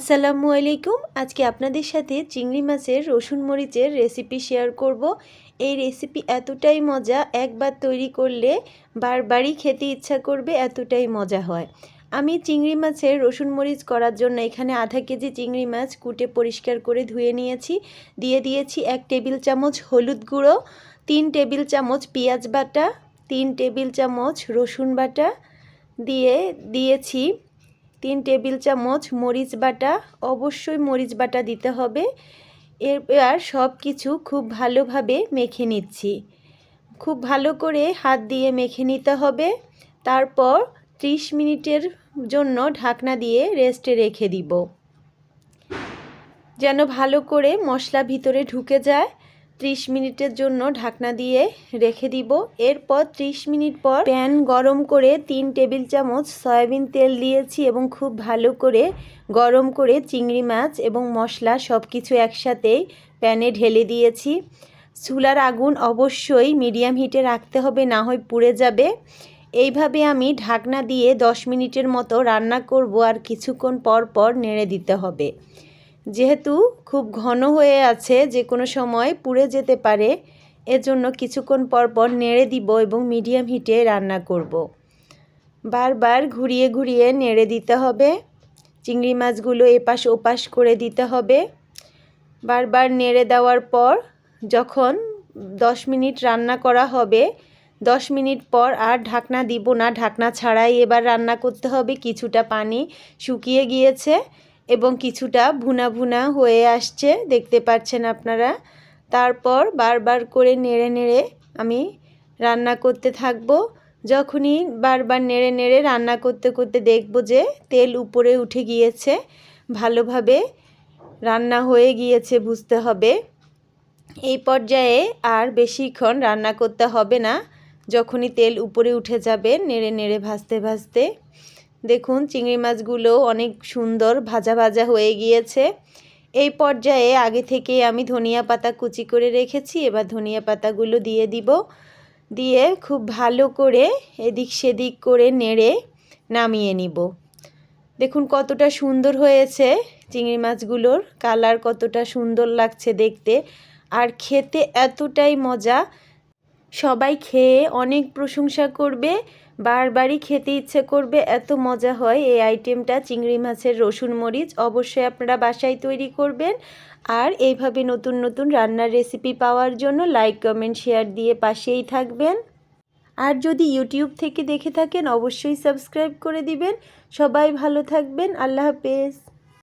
আসসালামু আলাইকুম। আজকে আপনাদের সাথে চিংড়ি মাছের রসুন মরিচের রেসিপি শেয়ার করব। এই রেসিপি এতটাই মজা, একবার তৈরি করলে বারবারই খেতে ইচ্ছা করবে, এতটাই মজা হয়। আমি চিংড়ি মাছের রসুন মরিচ করার জন্য এখানে আধা কেজি চিংড়ি মাছ কুটে পরিষ্কার করে ধুয়ে নিয়েছি। দিয়ে দিয়েছি এক টেবিল চামচ হলুদ গুঁড়ো, তিন টেবিল চামচ পেঁয়াজ বাটা, তিন টেবিল চামচ রসুন বাটা। দিয়ে দিয়েছি তিন টেবিল চামচ মরিচ বাটা, অবশ্যই মরিচ বাটা দিতে হবে। এরপর সব কিছু খুব ভালোভাবে মেখে নিচ্ছি। খুব ভালো করে হাত দিয়ে মেখে নিতে হবে। তারপর 30 মিনিটের জন্য ঢাকনা দিয়ে রেস্টে রেখে দিব। যেন ভালো করে মশলা ভিতরে ঢুকে যায়। 30 মিনিটের জন্য ঢাকনা দিয়ে রেখে দিব। এরপর 30 মিনিট পর প্যান গরম করে তিন টেবিল চামচ সয়াবিন তেল দিয়েছি এবং খুব ভালো করে গরম করে চিংড়ি মাছ এবং মশলা সব কিছু একসাথেই প্যানে ঢেলে দিয়েছি। চুলার আগুন অবশ্যই মিডিয়াম হিটে রাখতে হবে, না হয় পুড়ে যাবে। এইভাবে আমি ঢাকনা দিয়ে 10 মিনিটের মতো রান্না করব আর কিছুক্ষণ পর পর নেড়ে দিতে হবে। যেহেতু খুব ঘন হয়ে আছে যে কোনো সময় পুড়ে যেতে পারে, এজন্য কিছুক্ষণ পর পর নেড়ে দিব এবং মিডিয়াম হিটে রান্না করব। বারবার ঘুরিয়ে ঘুরিয়ে নেড়ে দিতে হবে, চিংড়ি মাছগুলো এপাশ ওপাশ করে দিতে হবে। বারবার নেড়ে দেওয়ার পর যখন দশ মিনিট রান্না করা হবে, দশ মিনিট পর আর ঢাকনা দিব না। ঢাকনা ছাড়াই এবার রান্না করতে হবে। কিছুটা পানি শুকিয়ে গিয়েছে। এবং কিছুটা ভুনা ভুনা হয়ে আসছে, দেখতে পাচ্ছেন আপনারা। তারপর বারবার করে নেড়ে নেড়ে আমি রান্না করতে থাকব। যখনই বারবার নেড়ে নেড়ে রান্না করতে করতে দেখব যে তেল উপরে উঠে গিয়েছে, ভালোভাবে রান্না হয়ে গিয়েছে বুঝতে হবে। এই পর্যায়ে আর বেশিক্ষণ রান্না করতে হবে না। যখনই তেল উপরে উঠে যাবে, নেড়ে নেড়ে ভাজতে ভাজতে। দেখুন, চিংড়ি মাছগুলো অনেক সুন্দর ভাজা ভাজা হয়ে গিয়েছে। এই পর্যায়ে আগে থেকে আমি ধনিয়া পাতা কুচি করে রেখেছি, এবার ধনিয়া পাতাগুলো দিয়ে দিব। দিয়ে খুব ভালো করে এদিক সেদিক করে নেড়ে নামিয়ে নিব। দেখুন কতটা সুন্দর হয়েছে চিংড়ি মাছগুলোর, কালার কতটা সুন্দর লাগছে দেখতে। আর খেতে এতটাই মজা সবাই খেয়ে অনেক প্রশংসা করবে, বারবারই খেতে ইচ্ছে করবে, এত মজা হয় এই আইটেমটা, চিংড়ি মাছের রসুন মরিচ অবশ্যই আপনারা বাসায় তৈরি করবেন। আর এইভাবে নতুন নতুন রান্নার রেসিপি পাওয়ার জন্য লাইক কমেন্ট শেয়ার দিয়ে পাশেই থাকবেন। আর যদি ইউটিউব থেকে দেখে থাকেন, অবশ্যই সাবস্ক্রাইব করে দিবেন। সবাই ভালো থাকবেন, আল্লাহ হাফেজ।